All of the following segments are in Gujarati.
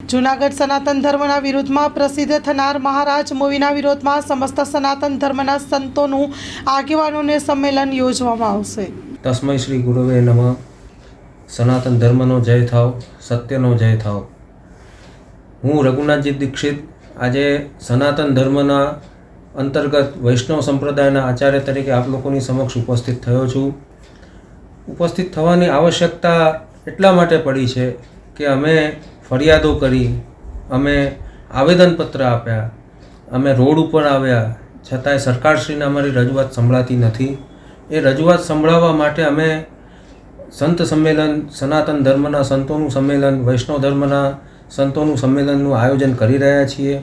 જૂનાગઢ સનાતન ધર્મના વિરોધમાં પ્રસિદ્ધ થનાર મહારાજ મૂવીના વિરોધમાં સમસ્ત સનાતન ધર્મના સંતોનું આગેવાનોને સંમેલન યોજવામાં આવશે. તસ્મય શ્રી ગુરુવે નમઃ. સનાતન ધર્મનો જય થાવ, સત્યનો જય થાવ. હું રઘુનાથજી દીક્ષિત, આજે સનાતન ધર્મના અંતર્ગત વૈષ્ણવ સંપ્રદાયના આચાર્ય તરીકે આપ લોકોની સમક્ષ ઉપસ્થિત થયો છું. ઉપસ્થિત થવાની આવશ્યકતા એટલા માટે પડી છે કે અમે ફરિયાદો કરી, અમે આવેદનપત્ર આપ્યા, અમે રોડ ઉપર આવ્યા, છતાંય સરકારશ્રીને અમારી રજૂઆત સંભળાતી નથી. એ રજૂઆત સંભળાવવા માટે અમે સંત સંમેલન, સનાતન ધર્મના સંતોનું સંમેલન, વૈષ્ણવ ધર્મના સંતોનું સંમેલનનું આયોજન કરી રહ્યા છીએ.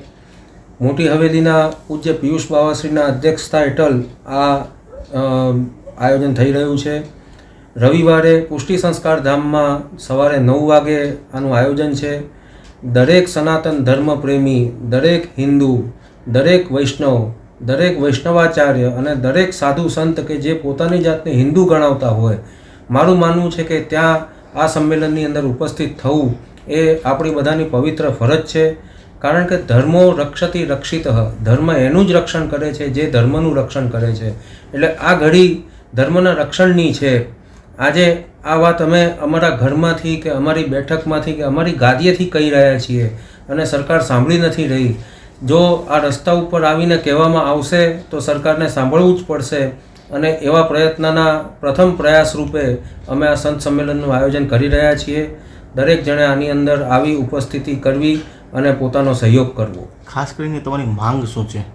મોટી હવેલીના પૂજ્ય પિયુષ બાવાશ્રીના અધ્યક્ષતા હેઠળ આ આયોજન થઈ રહ્યું છે. રવિવારે પુષ્ટિ સંસ્કાર ધામમાં સવારે નવ વાગે આનું આયોજન છે. દરેક સનાતન ધર્મ પ્રેમી, દરેક હિન્દુ, દરેક વૈષ્ણવ, દરેક વૈષ્ણવાચાર્ય અને દરેક સાધુ સંત કે જે પોતાની જાતને હિન્દુ ગણાવતા હોય, મારું માનવું છે કે ત્યાં આ સંમેલનની અંદર ઉપસ્થિત થવું એ આપણી બધાની પવિત્ર ફરજ છે. કારણ કે ધર્મો રક્ષતી રક્ષિત, ધર્મ એનું જ રક્ષણ કરે છે, જે ધર્મનું રક્ષણ કરે છે. એટલે આ ઘડી ધર્મના રક્ષણની છે. આજે આ વાત અમે અમારા ઘરમાંથી કે અમારી બેઠકમાંથી કે અમારી ગાદીએથી કહી રહ્યા છીએ અને સરકાર સાંભળી નથી રહી. જો આ રસ્તા ઉપર આવીને કહેવામાં આવશે તો સરકારને સાંભળવું જ પડશે અને એવા પ્રયત્નના પ્રથમ પ્રયાસ રૂપે અમે આ સંત સંમેલનનું આયોજન કરી રહ્યા છીએ. દરેક જણે આની અંદર આવી ઉપસ્થિતિ કરવી અને પોતાનો સહયોગ કરવો. ખાસ કરીને તમારી માંગ શું છે?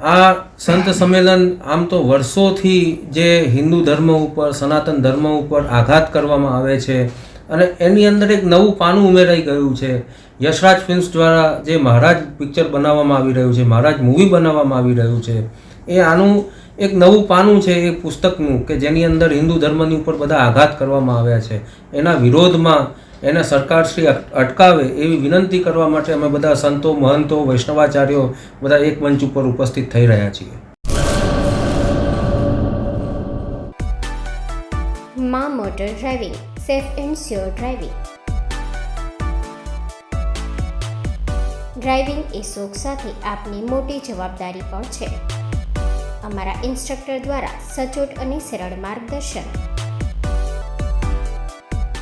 આ સંત સંમેલન આમ તો વર્ષોથી જે હિન્દુ ધર્મ ઉપર, સનાતન ધર્મ ઉપર આઘાત કરવામાં આવે છે અને એની અંદર એક નવું પાનું ઉમેરાઈ ગયું છે. યશરાજ ફિલ્મ્સ દ્વારા જે મહારાજ પિક્ચર બનાવવામાં આવી રહ્યું છે, મહારાજ મૂવી બનાવવામાં આવી રહ્યું છે, એ આનું એક નવું પાનું છે એ પુસ્તકનું કે જેની અંદર હિન્દુ ધર્મની ઉપર બધા આઘાત કરવામાં આવ્યા છે. એના વિરોધમાં એને સરકારશ્રી અટકાવે એવી વિનંતી કરવા માટે અમે બધા સંતો, મહંતો, વૈષ્ણવાચાર્યો બધા એક મંચ ઉપર ઉપસ્થિત થઈ રહ્યા છીએ. માં motor driving, safe and sure driving. Driving એ શોખ સાથે આપની મોટી જવાબદારી પણ છે. અમારા ઇન્સ્ટ્રક્ટર દ્વારા સચોટ અને સરળ માર્ગદર્શન.